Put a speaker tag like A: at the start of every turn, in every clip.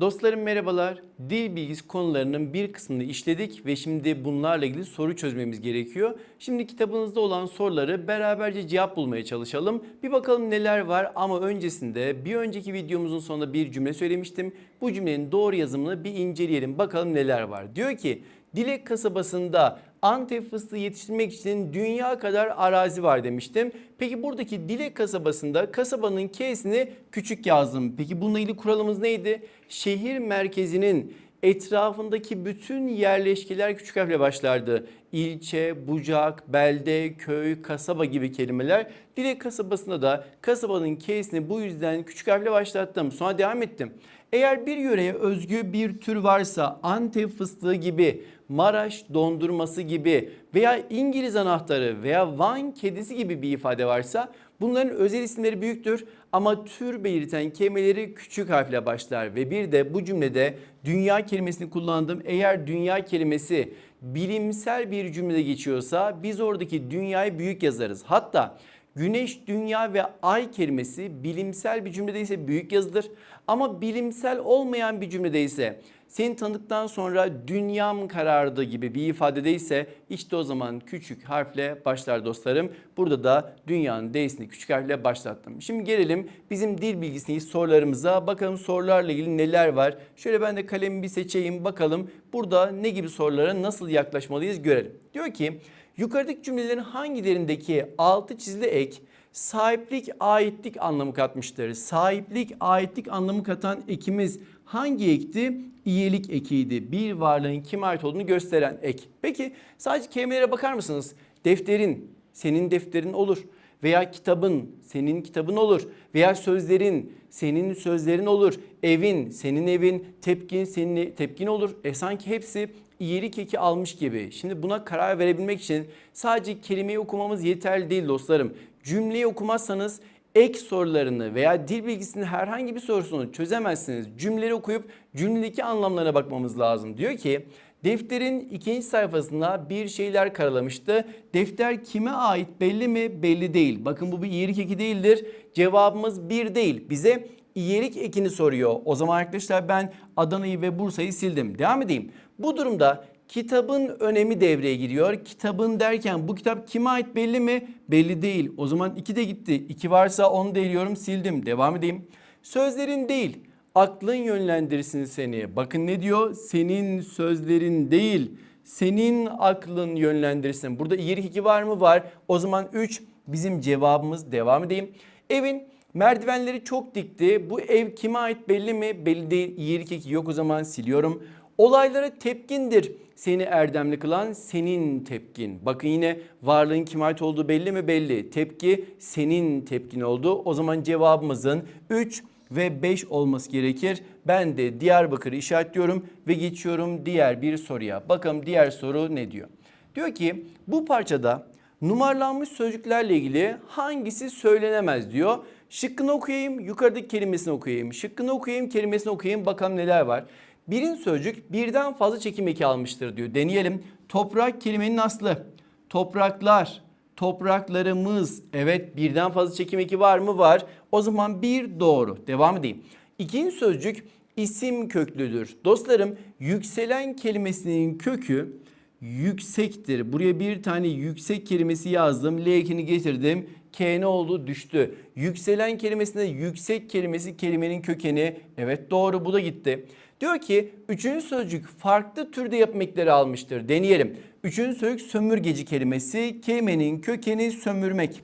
A: Dostlarım merhabalar. Dil bilgisi konularının bir kısmını işledik ve şimdi bunlarla ilgili soru çözmemiz gerekiyor. Şimdi kitabınızda olan soruları beraberce cevap bulmaya çalışalım. Bir bakalım neler var ama öncesinde bir önceki videomuzun sonunda bir cümle söylemiştim. Bu cümlenin doğru yazımını bir inceleyelim bakalım neler var. Diyor ki Dilek kasabasında Antep fıstığı yetiştirmek için dünya kadar arazi var demiştim. Peki buradaki Dilek kasabasında kasabanın K'sini küçük yazdım. Peki bununla ilgili kuralımız neydi? Şehir merkezinin etrafındaki bütün yerleşkeler küçük harfle başlardı. İlçe, bucak, belde, köy, kasaba gibi kelimeler. Dilek kasabasında da kasabanın K'sini bu yüzden küçük harfle başlattım. Sonra devam ettim. Eğer bir yöreye özgü bir tür varsa Antep fıstığı gibi, Maraş dondurması gibi veya İngiliz anahtarı veya Van kedisi gibi bir ifade varsa bunların özel isimleri büyüktür ama tür belirten kelimeleri küçük harfle başlar ve bir de bu cümlede dünya kelimesini kullandım. Eğer dünya kelimesi bilimsel bir cümlede geçiyorsa biz oradaki dünyayı büyük yazarız. Hatta Güneş, dünya ve ay kelimesi bilimsel bir cümlede ise büyük yazılır. Ama bilimsel olmayan bir cümlede ise seni tanıdıktan sonra dünyam karardı gibi bir ifadede ise işte o zaman küçük harfle başlar dostlarım. Burada da dünyanın D'sini küçük harfle başlattım. Şimdi gelelim bizim dil bilgisini sorularımıza. Bakalım sorularla ilgili neler var. Şöyle ben de kalemimi bir seçeyim bakalım. Burada ne gibi sorulara nasıl yaklaşmalıyız görelim. Diyor ki Yukarıdaki cümlelerin hangilerindeki altı çizili ek sahiplik, aitlik anlamı katmıştır? Sahiplik, aitlik anlamı katan ekimiz hangi ekti? İyilik ekiydi. Bir varlığın kime ait olduğunu gösteren ek. Peki sadece kelimelere bakar mısınız? Defterin, senin defterin olur. Veya kitabın, senin kitabın olur. Veya sözlerin, senin sözlerin olur. Evin, senin evin. Tepkin, senin tepkin olur. E sanki hepsi iyilik eki almış gibi. Şimdi buna karar verebilmek için sadece kelimeyi okumamız yeterli değil dostlarım. Cümleyi okumazsanız ek sorularını veya dil bilgisinin herhangi bir sorusunu çözemezsiniz. Cümleleri okuyup cümledeki anlamlarına bakmamız lazım. Diyor ki defterin ikinci sayfasında bir şeyler karalamıştı. Defter kime ait belli mi? Belli değil. Bakın bu bir iyilik eki değildir. Cevabımız bir değil. Bize iyilik ekini soruyor. O zaman arkadaşlar ben Adana'yı ve Bursa'yı sildim. Devam edeyim. Bu durumda kitabın önemi devreye giriyor. Kitabın derken bu kitap kime ait belli mi? Belli değil. O zaman 2 de gitti. 2 varsa onu değiliyorum sildim. Devam edeyim. Sözlerin değil aklın yönlendirsin seni. Bakın ne diyor? Senin sözlerin değil senin aklın yönlendirsin. Burada iyilik 2 var mı? Var. O zaman 3 bizim cevabımız. Devam edeyim. Evin merdivenleri çok dikti. Bu ev kime ait belli mi? Belli değil. İyilik 2 yok o zaman siliyorum. Olaylara tepkindir seni erdemli kılan senin tepkin. Bakın yine varlığın kime ait olduğu belli mi? Belli. Tepki senin tepkin oldu. O zaman cevabımızın 3 ve 5 olması gerekir. Ben de Diyarbakır'ı işaretliyorum ve geçiyorum diğer bir soruya. Bakalım diğer soru ne diyor? Diyor ki bu parçada numaralanmış sözcüklerle ilgili hangisi söylenemez diyor. Şıkkını okuyayım, yukarıdaki kelimesini okuyayım. Şıkkını okuyayım, kelimesini okuyayım. Bakalım neler var. Birin sözcük birden fazla çekim eki almıştır diyor. Deneyelim. Toprak kelimenin aslı. Topraklar, topraklarımız. Evet birden fazla çekim eki var mı? Var. O zaman bir doğru. Devam edeyim. İkinci sözcük isim köklüdür. Dostlarım yükselen kelimesinin kökü yüksektir. Buraya bir tane yüksek kelimesi yazdım. L ekini getirdim. K ne oldu? Düştü. Yükselen kelimesinde yüksek kelimesi kelimenin kökeni. Evet doğru bu da gitti. Diyor ki üçüncü sözcük farklı türde yapım ekleri almıştır. Deneyelim. Üçüncü sözcük sömürgeci kelimesi. Kelimenin kökeni sömürmek.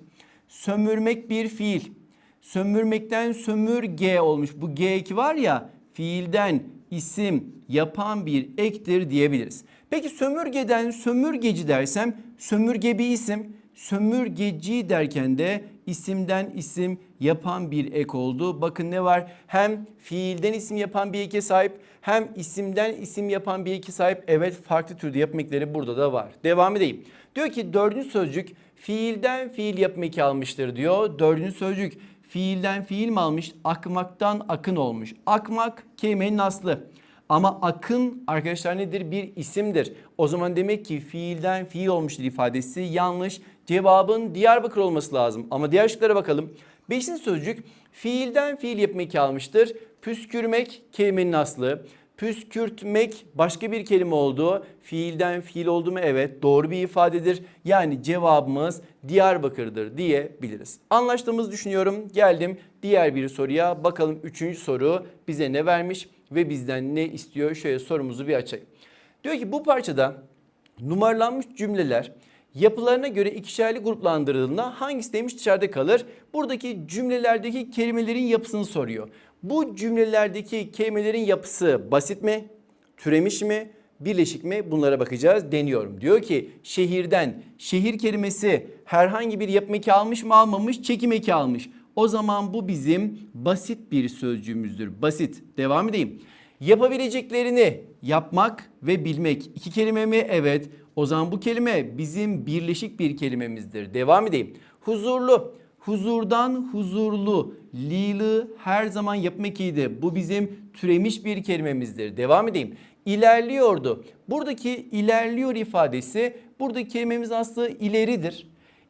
A: Sömürmek bir fiil. Sömürmekten sömürge olmuş. Bu G eki var ya fiilden isim yapan bir ektir diyebiliriz. Peki sömürgeden sömürgeci dersem sömürge bir isim. Sömürgeci derken de isimden isim yapan bir ek oldu. Bakın ne var? Hem fiilden isim yapan bir eke sahip hem isimden isim yapan bir eke sahip. Evet farklı türde yapım burada da var. Devam edeyim. Diyor ki dördüncü sözcük fiilden fiil yapım almıştır diyor. Dördüncü sözcük fiilden fiil mi almış? Akmaktan akın olmuş. Akmak kelimenin aslı. Ama akın arkadaşlar nedir? Bir isimdir. O zaman demek ki fiilden fiil olmuştur ifadesi yanlış. Cevabın Diyarbakır olması lazım. Ama diğer şıklara bakalım. Beşinci sözcük fiilden fiil yapma eki almıştır. Püskürmek kelimenin aslı. Püskürtmek başka bir kelime oldu. Fiilden fiil oldu mu? Evet doğru bir ifadedir. Yani cevabımız Diyarbakır'dır diyebiliriz. Anlaştığımızı düşünüyorum. Geldim diğer bir soruya. Bakalım üçüncü soru bize ne vermiş ve bizden ne istiyor? Şöyle sorumuzu bir açayım. Diyor ki bu parçada numaralanmış cümleler yapılarına göre ikişerli gruplandırıldığında hangisi demiş dışarıda kalır? Buradaki cümlelerdeki kelimelerin yapısını soruyor. Bu cümlelerdeki kelimelerin yapısı basit mi? Türemiş mi? Birleşik mi? Bunlara bakacağız. Deniyorum. Diyor ki şehirden şehir kelimesi herhangi bir yapım eki almış mı almamış? Çekim eki almış. O zaman bu bizim basit bir sözcüğümüzdür. Basit. Devam edeyim. Yapabileceklerini yapmak ve bilmek. iki kelime mi? Evet. O zaman bu kelime bizim birleşik bir kelimemizdir. Devam edeyim. Huzurlu. Huzurdan huzurlu. Lili her zaman yapmak iyiydi. Bu bizim türemiş bir kelimemizdir. Devam edeyim. İlerliyordu. Buradaki ilerliyor ifadesi buradaki kelimemiz aslında ileridir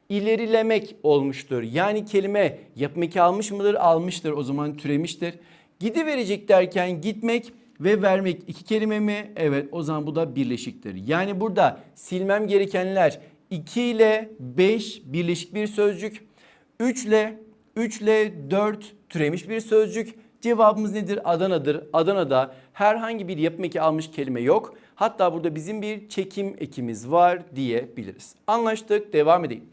A: ilerilemek olmuştur. Yani kelime yapmak almış mıdır? Almıştır. O zaman türemiştir. Gidi verecek derken gitmek ve vermek iki kelime mi? Evet o zaman bu da birleşiktir. Yani burada silmem gerekenler 2 ile 5 birleşik bir sözcük. 3 ile 3 ile 4 türemiş bir sözcük. Cevabımız nedir? Adana'dır. Adana'da herhangi bir yapım almış kelime yok. Hatta burada bizim bir çekim ekimiz var diyebiliriz. Anlaştık. Devam edeyim.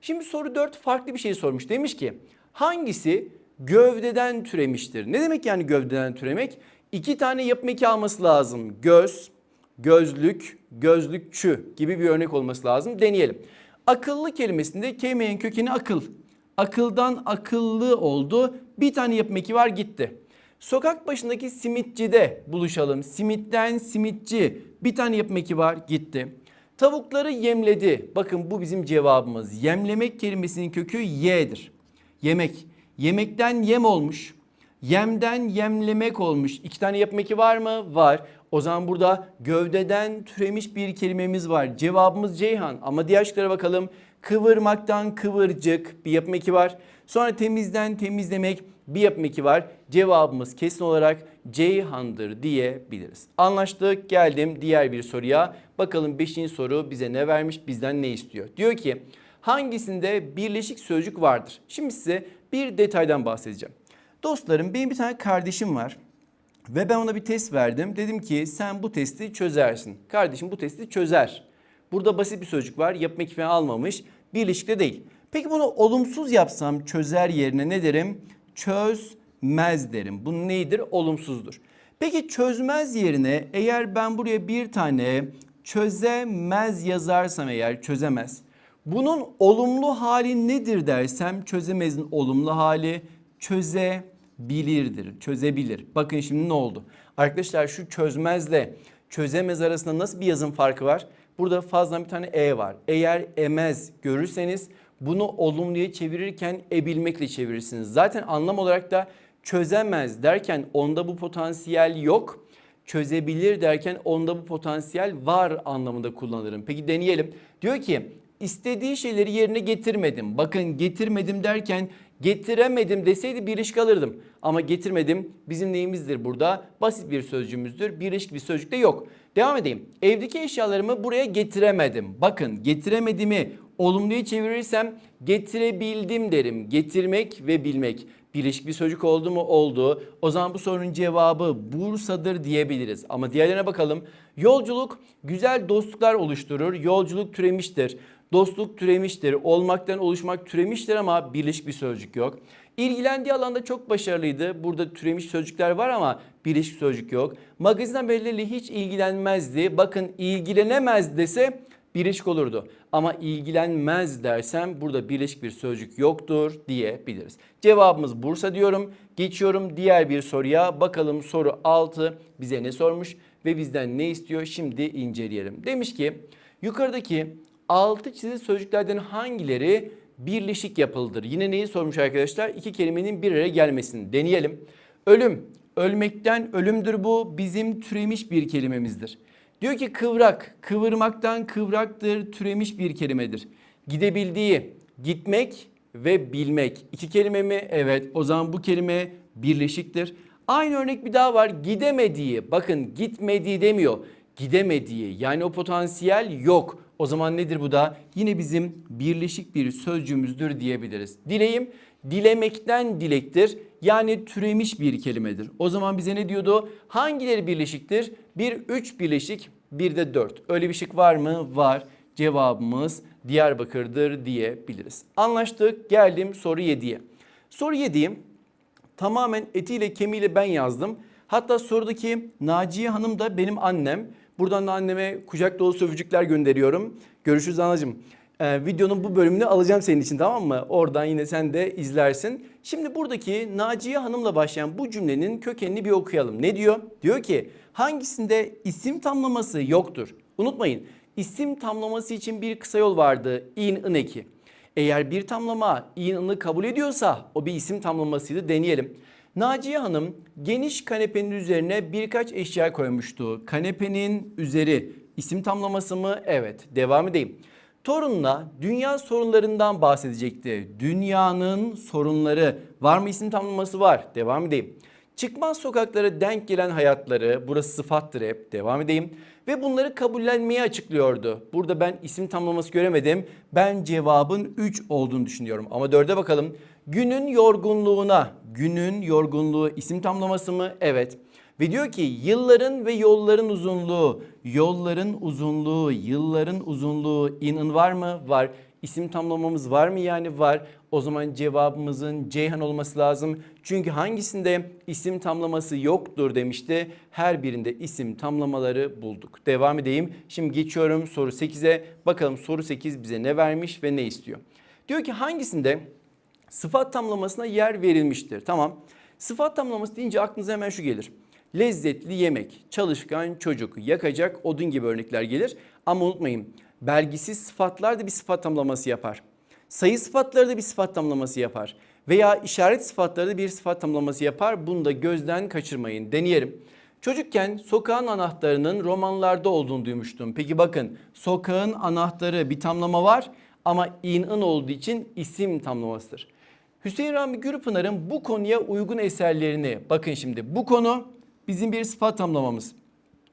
A: Şimdi soru 4 farklı bir şey sormuş. Demiş ki hangisi gövdeden türemiştir? Ne demek yani gövdeden türemek? İki tane yapım eki alması lazım. Göz, gözlük, gözlükçü gibi bir örnek olması lazım. Deneyelim. Akıllı kelimesinde kelimenin kökeni akıl. Akıldan akıllı oldu. Bir tane yapım eki var gitti. Sokak başındaki simitçide buluşalım. Simitten simitçi. Bir tane yapım eki var gitti. Tavukları yemledi. Bakın bu bizim cevabımız. Yemlemek kelimesinin kökü ye'dir. Yemek. Yemekten yem olmuş. Yemden yemlemek olmuş. İki tane yapım eki var mı? Var. O zaman burada gövdeden türemiş bir kelimemiz var. Cevabımız Ceyhan. Ama diğer şıklara bakalım. Kıvırmaktan kıvırcık bir yapım eki var. Sonra temizden temizlemek bir yapım eki var. Cevabımız kesin olarak Ceyhan'dır diyebiliriz. Anlaştık. Geldim diğer bir soruya. Bakalım 5. soru bize ne vermiş, bizden ne istiyor? Diyor ki hangisinde birleşik sözcük vardır? Şimdi size bir detaydan bahsedeceğim. Dostlarım benim bir tane kardeşim var. Ve ben ona bir test verdim. Dedim ki sen bu testi çözersin. Kardeşim bu testi çözer. Burada basit bir sözcük var. Yapmak falan almamış. Birleşikte değil. Peki bunu olumsuz yapsam çözer yerine ne derim? Çözmez derim. Bu neydir? Olumsuzdur. Peki çözmez yerine eğer ben buraya bir tane çözemez yazarsam eğer çözemez. Bunun olumlu hali nedir dersem çözemezin olumlu hali çözebilirdir. Çözebilir. Bakın şimdi ne oldu? Arkadaşlar şu çözmezle çözemez arasında nasıl bir yazım farkı var? Burada fazla bir tane e var. Eğer emez görürseniz bunu olumluya çevirirken ebilmekle çevirirsiniz. Zaten anlam olarak da çözemez derken onda bu potansiyel yok. Çözebilir derken onda bu potansiyel var anlamında kullanırım. Peki deneyelim. Diyor ki istediği şeyleri yerine getirmedim. Bakın getirmedim derken getiremedim deseydi birleşik alırdım. Ama getirmedim bizim neyimizdir burada? Basit bir sözcüğümüzdür. Birleşik bir sözcük de yok. Devam edeyim. Evdeki eşyalarımı buraya getiremedim. Bakın getiremedimi olumluya çevirirsem getirebildim derim. Getirmek ve bilmek. Birleşik bir sözcük oldu mu? Oldu. O zaman bu sorunun cevabı Bursa'dır diyebiliriz. Ama diğerlerine bakalım. Yolculuk güzel dostluklar oluşturur. Yolculuk türemiştir. Dostluk türemiştir. Olmaktan oluşmak türemiştir ama birleşik bir sözcük yok. İlgilendiği alanda çok başarılıydı. Burada türemiş sözcükler var ama birleşik sözcük yok. Magazin haberleriyle hiç ilgilenmezdi. Bakın ilgilenemez dese birleşik olurdu. Ama ilgilenmez dersem burada birleşik bir sözcük yoktur diyebiliriz. Cevabımız Bursa diyorum. Geçiyorum diğer bir soruya. Bakalım soru 6 bize ne sormuş ve bizden ne istiyor? Şimdi inceleyelim. Demiş ki yukarıdaki 6 çizili sözcüklerden hangileri birleşik yapılıdır? Yine neyi sormuş arkadaşlar? İki kelimenin bir araya gelmesini deneyelim. Ölüm, ölmekten ölümdür bu bizim türemiş bir kelimemizdir. Diyor ki kıvrak, kıvırmaktan kıvraktır, türemiş bir kelimedir. Gidebildiği, gitmek ve bilmek. İki kelime mi? Evet. O zaman bu kelime birleşiktir. Aynı örnek bir daha var. Gidemediği. Bakın gitmediği demiyor. Gidemediği. Yani o potansiyel yok. O zaman nedir bu da? Yine bizim birleşik bir sözcüğümüzdür diyebiliriz. Dileğim dilemekten dilektir. Yani türemiş bir kelimedir. O zaman bize ne diyordu? Hangileri birleşiktir? Bir üç birleşik, bir de dört. Öyle bir şık var mı? Var. Cevabımız Diyarbakır'dır diyebiliriz. Anlaştık. Geldim soru 7'ye. Soru 7'yi tamamen etiyle kemiğiyle ben yazdım. Hatta sorudaki Naciye Hanım da benim annem. Buradan da anneme kucak dolusu öpücükler gönderiyorum. Görüşürüz anacığım. Ee, videonun bu bölümünü alacağım senin için tamam mı? Oradan yine sen de izlersin. Şimdi buradaki Naciye Hanım'la başlayan bu cümlenin kökenini bir okuyalım. Ne diyor? Diyor ki hangisinde isim tamlaması yoktur? Unutmayın isim tamlaması için bir kısa yol vardı. in, ın eki. Eğer bir tamlama in, ını kabul ediyorsa o bir isim tamlamasıydı deneyelim. Naciye Hanım geniş kanepenin üzerine birkaç eşya koymuştu. Kanepenin üzeri isim tamlaması mı? Evet. Devam edeyim. Torunla dünya sorunlarından bahsedecekti. Dünyanın sorunları var mı isim tamlaması var. Devam edeyim. Çıkmaz sokaklara denk gelen hayatları, burası sıfattır hep, devam edeyim. Ve bunları kabullenmeye açıklıyordu. Burada ben isim tamlaması göremedim. Ben cevabın 3 olduğunu düşünüyorum. Ama 4'e bakalım. Günün yorgunluğuna, günün yorgunluğu isim tamlaması mı? Evet. Ve diyor ki yılların ve yolların uzunluğu, yolların uzunluğu, yılların uzunluğu in'in var mı? Var. İsim tamlamamız var mı yani? Var. O zaman cevabımızın Ceyhan olması lazım. Çünkü hangisinde isim tamlaması yoktur demişti. Her birinde isim tamlamaları bulduk. Devam edeyim. Şimdi geçiyorum soru 8'e. Bakalım soru 8 bize ne vermiş ve ne istiyor? Diyor ki hangisinde sıfat tamlamasına yer verilmiştir? Tamam. Sıfat tamlaması deyince aklınıza hemen şu gelir. Lezzetli yemek, çalışkan çocuk, yakacak odun gibi örnekler gelir. Ama unutmayın belgisiz sıfatlar da bir sıfat tamlaması yapar. Sayı sıfatları da bir sıfat tamlaması yapar. Veya işaret sıfatları da bir sıfat tamlaması yapar. Bunu da gözden kaçırmayın. Deneyelim. Çocukken sokağın anahtarının romanlarda olduğunu duymuştum. Peki bakın sokağın anahtarı bir tamlama var ama in ın olduğu için isim tamlamasıdır. Hüseyin Rami Gürpınar'ın bu konuya uygun eserlerini bakın şimdi bu konu bizim bir sıfat tamlamamız.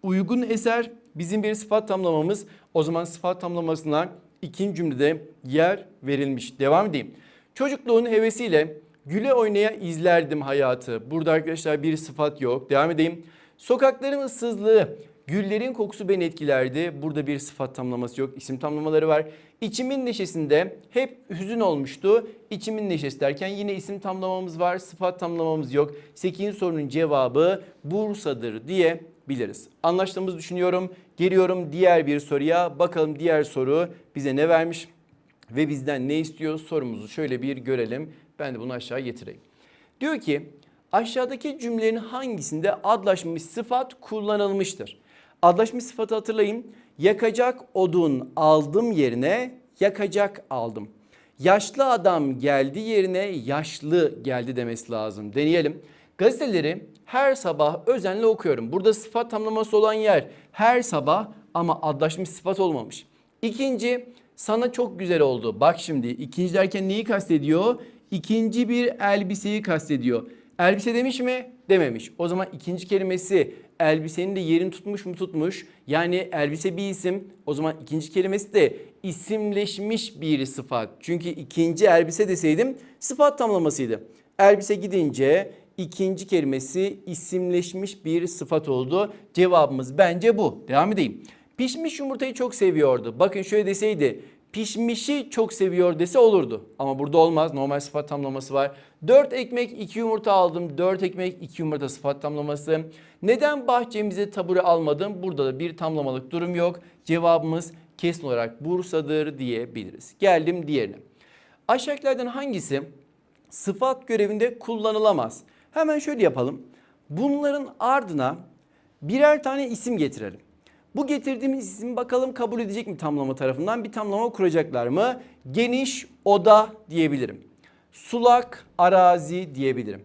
A: Uygun eser bizim bir sıfat tamlamamız. O zaman sıfat tamlamasına ikinci cümlede yer verilmiş. Devam edeyim. Çocukluğun hevesiyle güle oynaya izlerdim hayatı. Burada arkadaşlar bir sıfat yok. Devam edeyim. Sokakların ıssızlığı, güllerin kokusu beni etkilerdi. Burada bir sıfat tamlaması yok. İsim tamlamaları var. İçimin neşesinde hep hüzün olmuştu. İçimin neşesi derken yine isim tamlamamız var. Sıfat tamlamamız yok. 8. sorunun cevabı Bursa'dır diye biliriz. Anlaştığımızı düşünüyorum. Geliyorum diğer bir soruya. Bakalım diğer soru bize ne vermiş ve bizden ne istiyor sorumuzu şöyle bir görelim. Ben de bunu aşağı getireyim. Diyor ki aşağıdaki cümlelerin hangisinde adlaşmış sıfat kullanılmıştır? Adlaşmış sıfatı hatırlayın. Yakacak odun aldım yerine yakacak aldım. Yaşlı adam geldi yerine yaşlı geldi demesi lazım. Deneyelim. Gazeteleri her sabah özenle okuyorum. Burada sıfat tamlaması olan yer her sabah ama adlaşmış sıfat olmamış. İkinci sana çok güzel oldu. Bak şimdi ikinci derken neyi kastediyor? İkinci bir elbiseyi kastediyor. Elbise demiş mi? Dememiş. O zaman ikinci kelimesi elbisenin de yerini tutmuş mu tutmuş. Yani elbise bir isim. O zaman ikinci kelimesi de isimleşmiş bir sıfat. Çünkü ikinci elbise deseydim sıfat tamlamasıydı. Elbise gidince ikinci kelimesi isimleşmiş bir sıfat oldu. Cevabımız bence bu. Devam edeyim. Pişmiş yumurtayı çok seviyordu. Bakın şöyle deseydi pişmişi çok seviyor dese olurdu. Ama burada olmaz. Normal sıfat tamlaması var. 4 ekmek 2 yumurta aldım. 4 ekmek 2 yumurta sıfat tamlaması. Neden bahçemize tabure almadım? Burada da bir tamlamalık durum yok. Cevabımız kesin olarak Bursa'dır diyebiliriz. Geldim diğerine. Aşağıdakilerden hangisi sıfat görevinde kullanılamaz? Hemen şöyle yapalım. Bunların ardına birer tane isim getirelim. Bu getirdiğimiz isim bakalım kabul edecek mi tamlama tarafından? Bir tamlama kuracaklar mı? Geniş oda diyebilirim. Sulak arazi diyebilirim.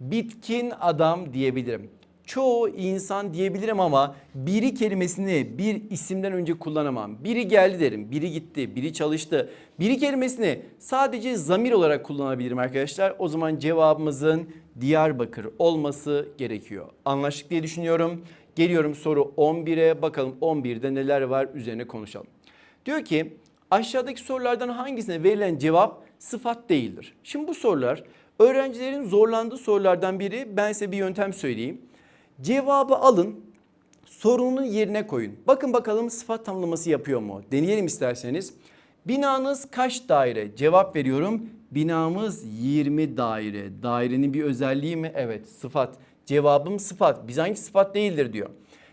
A: Bitkin adam diyebilirim. çoğu insan diyebilirim ama biri kelimesini bir isimden önce kullanamam. Biri geldi derim, biri gitti, biri çalıştı. Biri kelimesini sadece zamir olarak kullanabilirim arkadaşlar. O zaman cevabımızın Diyarbakır olması gerekiyor. Anlaştık diye düşünüyorum. Geliyorum soru 11'e bakalım 11'de neler var üzerine konuşalım. Diyor ki aşağıdaki sorulardan hangisine verilen cevap sıfat değildir? Şimdi bu sorular öğrencilerin zorlandığı sorulardan biri. Ben size bir yöntem söyleyeyim. Cevabı alın, sorunun yerine koyun. Bakın bakalım sıfat tamlaması yapıyor mu? Deneyelim isterseniz. Binanız kaç daire? Cevap veriyorum. Binamız 20 daire. Dairenin bir özelliği mi? Evet sıfat. Cevabım sıfat. Biz hangi sıfat değildir diyor.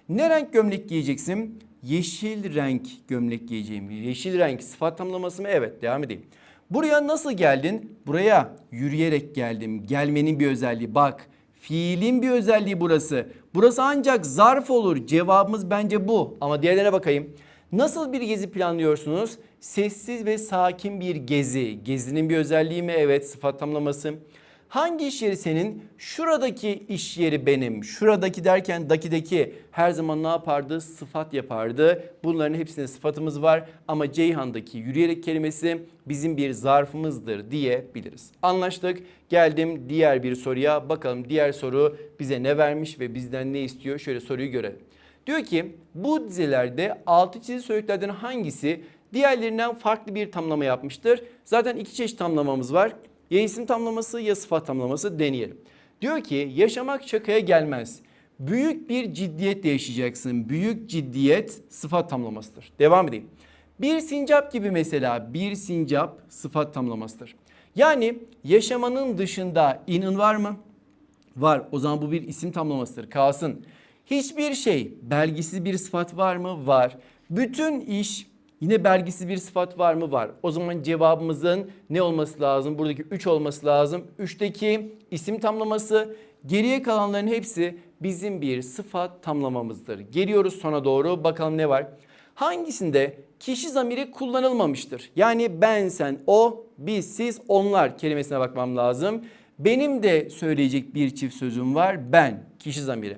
A: Ne renk gömlek giyeceksin? Yeşil renk gömlek giyeceğim. Yeşil renk sıfat tamlaması mı? Evet devam edeyim. Buraya nasıl geldin? Buraya yürüyerek geldim. Gelmenin bir özelliği. Bak fiilin bir özelliği burası. Burası ancak zarf olur. Cevabımız bence bu. Ama diğerlerine bakayım. Nasıl bir gezi planlıyorsunuz? Sessiz ve sakin bir gezi. Gezinin bir özelliği mi? Evet sıfat tamlaması. Hangi iş yeri senin? Şuradaki iş yeri benim. Şuradaki derken dakideki her zaman ne yapardı? Sıfat yapardı. Bunların hepsinde sıfatımız var ama Ceyhan'daki yürüyerek kelimesi bizim bir zarfımızdır diyebiliriz. Anlaştık. Geldim diğer bir soruya. Bakalım diğer soru bize ne vermiş ve bizden ne istiyor? Şöyle soruyu görelim. Diyor ki bu dizelerde altı çizili söylediklerden hangisi diğerlerinden farklı bir tamlama yapmıştır? Zaten iki çeşit tamlamamız var. Ya isim tamlaması ya sıfat tamlaması deneyelim. Diyor ki yaşamak şakaya gelmez. Büyük bir ciddiyetle yaşayacaksın. Büyük ciddiyet sıfat tamlamasıdır. Devam edeyim. Bir sincap gibi mesela bir sincap sıfat tamlamasıdır. Yani yaşamanın dışında inin var mı? Var. O zaman bu bir isim tamlamasıdır. Kalsın. Hiçbir şey belgisiz bir sıfat var mı? Var. Bütün iş yine belgisiz bir sıfat var mı? Var. O zaman cevabımızın ne olması lazım? Buradaki 3 olması lazım. 3'teki isim tamlaması geriye kalanların hepsi bizim bir sıfat tamlamamızdır. Geliyoruz sona doğru bakalım ne var? Hangisinde kişi zamiri kullanılmamıştır? Yani ben, sen, o, biz, siz, onlar kelimesine bakmam lazım. Benim de söyleyecek bir çift sözüm var. Ben, kişi zamiri.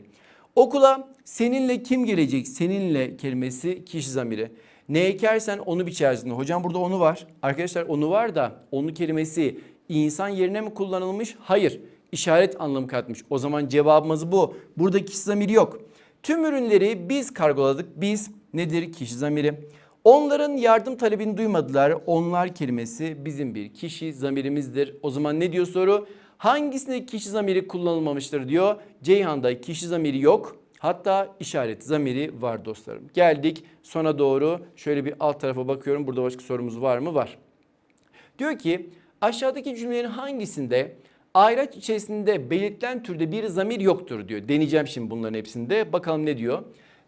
A: Okula seninle kim gelecek? Seninle kelimesi kişi zamiri. Ne ekersen onu biçersin. Hocam burada onu var. Arkadaşlar onu var da onu kelimesi insan yerine mi kullanılmış? Hayır. İşaret anlamı katmış. O zaman cevabımız bu. Burada kişi zamiri yok. Tüm ürünleri biz kargoladık. Biz nedir? Kişi zamiri. Onların yardım talebini duymadılar. Onlar kelimesi bizim bir kişi zamirimizdir. O zaman ne diyor soru? Hangisinde kişi zamiri kullanılmamıştır diyor. Ceyhan'da kişi zamiri yok. Hatta işaret zamiri var dostlarım. Geldik sona doğru. Şöyle bir alt tarafa bakıyorum. Burada başka sorumuz var mı? Var. Diyor ki aşağıdaki cümlelerin hangisinde ayraç içerisinde belirtilen türde bir zamir yoktur diyor. Deneyeceğim şimdi bunların hepsinde. Bakalım ne diyor.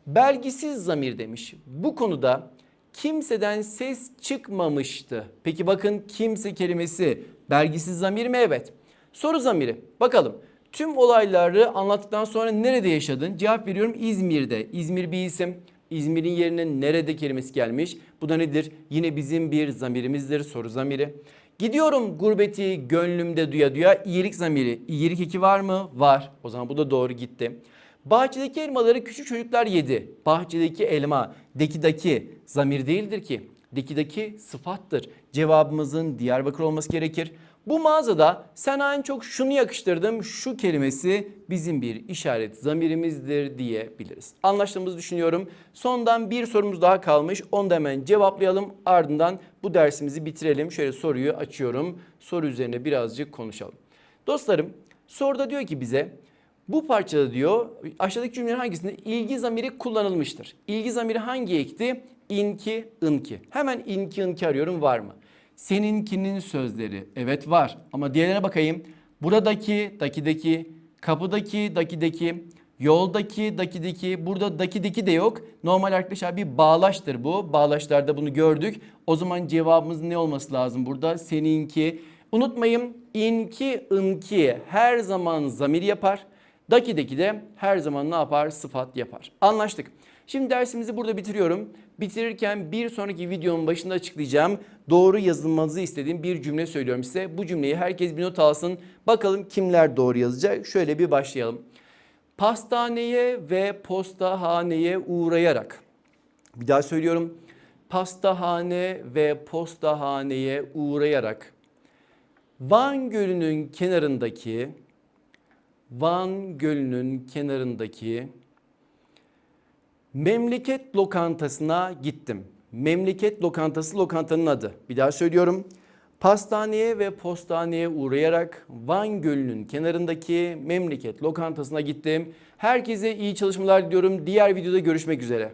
A: Belgisiz zamir demiş. Bu konuda kimseden ses çıkmamıştı. Peki bakın kimse kelimesi belgisiz zamir mi? Evet. Soru zamiri. Bakalım. Tüm olayları anlattıktan sonra nerede yaşadın? Cevap veriyorum İzmir'de. İzmir bir isim. İzmir'in yerine nerede kelimesi gelmiş? Bu da nedir? Yine bizim bir zamirimizdir. Soru zamiri. Gidiyorum gurbeti gönlümde duya duya iyilik zamiri. İyilik eki var mı? Var. O zaman bu da doğru gitti. Bahçedeki elmaları küçük çocuklar yedi. Bahçedeki elma, dekidaki zamir değildir ki. Dekidaki sıfattır. Cevabımızın Diyarbakır olması gerekir. Bu mağazada sen en çok şunu yakıştırdım, şu kelimesi bizim bir işaret zamirimizdir diyebiliriz. Anlaştığımızı düşünüyorum. Sondan bir sorumuz daha kalmış. Onu da hemen cevaplayalım. Ardından bu dersimizi bitirelim. Şöyle soruyu açıyorum. Soru üzerine birazcık konuşalım. Dostlarım soruda diyor ki bize bu parçada diyor aşağıdaki cümlelerin hangisinde ilgi zamiri kullanılmıştır? İlgi zamiri hangi ekti? İnki, ınki. Hemen inki, ınki arıyorum var mı? Seninkinin sözleri. Evet var ama diğerlerine bakayım. Buradaki, dakideki, kapıdaki, dakideki, yoldaki, dakideki, burada dakideki de yok. Normal arkadaşlar bir bağlaştır bu. Bağlaçlarda bunu gördük. O zaman cevabımız ne olması lazım burada? Seninki. Unutmayın inki, ınki her zaman zamir yapar. Dakideki de her zaman ne yapar? Sıfat yapar. Anlaştık. Şimdi dersimizi burada bitiriyorum. Bitirirken bir sonraki videonun başında açıklayacağım. Doğru yazılmanızı istediğim bir cümle söylüyorum size. Bu cümleyi herkes bir not alsın. Bakalım kimler doğru yazacak. Şöyle bir başlayalım. Pastaneye ve postahaneye uğrayarak. Bir daha söylüyorum. Pastahane ve postahaneye uğrayarak Van Gölü'nün kenarındaki Van Gölü'nün kenarındaki memleket lokantasına gittim. Memleket lokantası lokantanın adı. Bir daha söylüyorum. Pastaneye ve postaneye uğrayarak Van Gölü'nün kenarındaki memleket lokantasına gittim. Herkese iyi çalışmalar diliyorum. Diğer videoda görüşmek üzere.